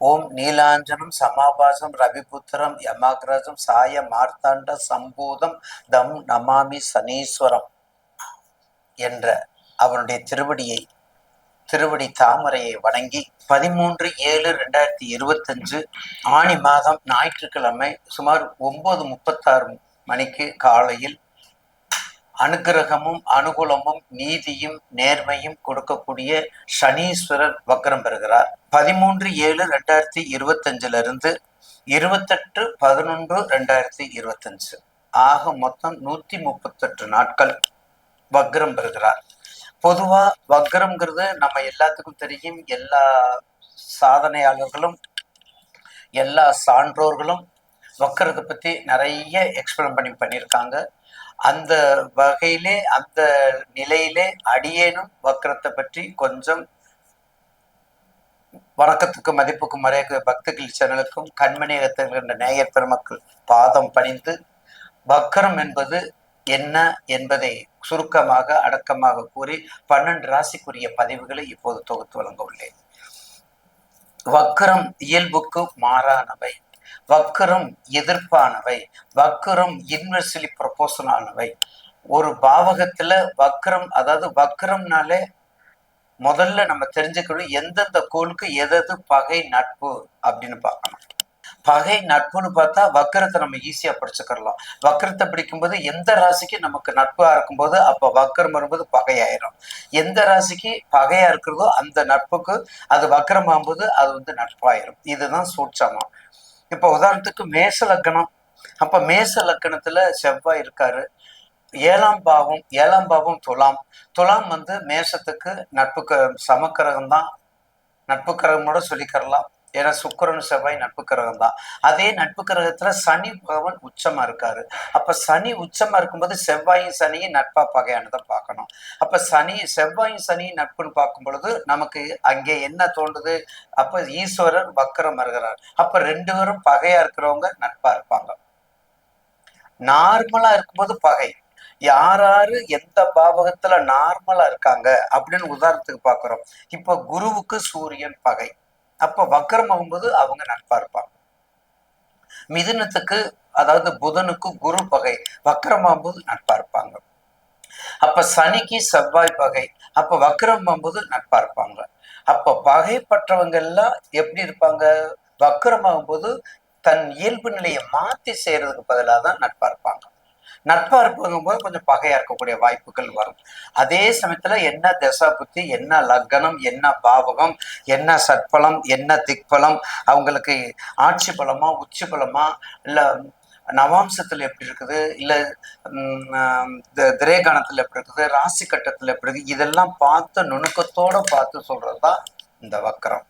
ஓம் நீலாஞ்சனம் சமாபாசம் ரவிபுத்திரம் யமாகிரஜம் சாய மார்த்தாண்ட சம்பூதம் தம் நமாமி சனீஸ்வரம் என்ற அவனுடைய திருவடியை திருவடி தாமரையை வணங்கி பதிமூன்று ஏழு ரெண்டாயிரத்தி இருபத்தஞ்சு ஆணி மாதம் ஞாயிற்றுக்கிழமை சுமார் ஒன்பது முப்பத்தாறு மணிக்கு காலையில் அனுக்கிரகமும் அனுகூலமும் நீதியும் நேர்மையும் கொடுக்கக்கூடிய சனீஸ்வரர் வக்கரம் பெறுகிறார். பதிமூன்று ஏழு ரெண்டாயிரத்தி இருபத்தஞ்சுல இருந்து இருபத்தெட்டு பதினொன்று ரெண்டாயிரத்தி இருபத்தஞ்சு. ஆக மொத்தம் நூத்தி முப்பத்தெட்டு நாட்கள் வக்ரம் பெறுகிறார். பொதுவா வக்ரம்ங்கிறது நம்ம எல்லாத்துக்கும் தெரியும். எல்லா சாதனையாளர்களும் எல்லா சான்றோர்களும் வக்கரத்தை பத்தி நிறைய எக்ஸ்பிளைன் பண்ணி பண்ணியிருக்காங்க. அந்த வகையிலே அந்த நிலையிலே அடியேனும் வக்கரத்தை பற்றி கொஞ்சம் வணக்கத்துக்கும் மதிப்புக்கும் மறைய பக்தர்கள் சேனலுக்கும் கண்மணியகத்தில் என்ற நேயர் பெருமக்கள் பாதம் பணிந்து வக்கரம் என்பது என்ன என்பதை சுருக்கமாக அடக்கமாக கூறி பன்னெண்டு ராசிக்குரிய பதிவுகளை இப்போது தொகுத்து வழங்க உள்ளேன். வக்கரம் இயல்புக்கு மாறானவை. வக்கரும் எதிர்ப்பானவை வக்கரும் இன்வெர்ஸ்லி ப்ரொபோஷனானவை ஒரு பாவகத்துல வக்கரம் அதாவது வக்கரம்னாலே முதல்ல நம்ம தெரிஞ்சுக்கணும் எந்தெந்த கோளுக்கு எதது பகை நட்பு அப்படின்னு பார்க்கணும். பகை நட்புன்னு பார்த்தா வக்கரத்தை நம்ம ஈஸியா படிச்சுக்கிறலாம். வக்கரத்தை பிடிக்கும்போது எந்த ராசிக்கு நமக்கு நட்பா இருக்கும்போது அப்ப வக்கரம் வரும்போது பகையாயிரும். எந்த ராசிக்கு பகையா இருக்கிறதோ அந்த நட்புக்கு அது வக்கரம் ஆகும்போது அது வந்து நட்பாயிரும். இதுதான் சூட்சமா இப்போ உதாரணத்துக்கு மேச லக்கணம். அப்ப மேச லக்கணத்துல செவ்வாய் இருக்காரு. ஏழாம் பாவம் ஏழாம் பாவம் துலாம். துலாம் வந்து மேசத்துக்கு நட்பு சமக்கிரகம் தான் நட்பு கிரகமோட சொல்லிக்கிறலாம் ஏன்னா சுக்கரன் செவ்வாய் நட்பு கிரகம் தான். அதே நட்பு கிரகத்துல சனி பகவான் உச்சமா இருக்காரு. அப்ப சனி உச்சமா இருக்கும்போது செவ்வாயும் சனியும் நட்பா பகையானதை பார்க்கணும். அப்ப சனி செவ்வாயும் சனியும் நட்புன்னு பார்க்கும் பொழுது நமக்கு அங்கே என்ன தோன்றுது? அப்ப ஈஸ்வரர் வக்கரம் வருகிறார். அப்ப ரெண்டு பேரும் பகையா இருக்கிறவங்க நட்பா இருப்பாங்க. நார்மலா இருக்கும்போது பகை. யாராரு எந்த பாவகத்துல நார்மலா இருக்காங்க அப்படின்னு உதாரணத்துக்கு பாக்குறோம் இப்ப குருவுக்கு சூரியன் பகை. அப்ப வக்கரம் ஆகும்போது அவங்க நட்பா இருப்பாங்க. மிதுனத்துக்கு அதாவது புதனுக்கு குரு பகை வக்கரம் ஆகும்போது நட்பா இருப்பாங்க. அப்ப சனிக்கு செவ்வாய் பகை அப்ப வக்கரம் ஆகும்போது நட்பா இருப்பாங்க. அப்ப பகைப்பட்டவங்க எல்லாம் எப்படி இருப்பாங்க? வக்கரம் ஆகும்போது தன் இயல்பு நிலையை மாத்தி செய்யறதுக்கு பதிலாக தான் நட்பா இருப்பாங்க. நட்பா இருப்பதும் போது கொஞ்சம் பகையா இருக்கக்கூடிய வாய்ப்புகள் வரும். அதே சமயத்துல என்ன தசா புத்தி என்ன லக்னம் என்ன பாவகம் என்ன சற்பலம் என்ன திக்பலம் அவங்களுக்கு ஆட்சி பலமா உச்சி பலமா இல்ல நவாம்சத்துல எப்படி இருக்குது இல்ல திரேகானத்துல எப்படி இருக்குது ராசி கட்டத்துல எப்படி இருக்குது இதெல்லாம் பார்த்து நுணுக்கத்தோட பார்த்து சொல்றதுதான் இந்த வக்கரம்.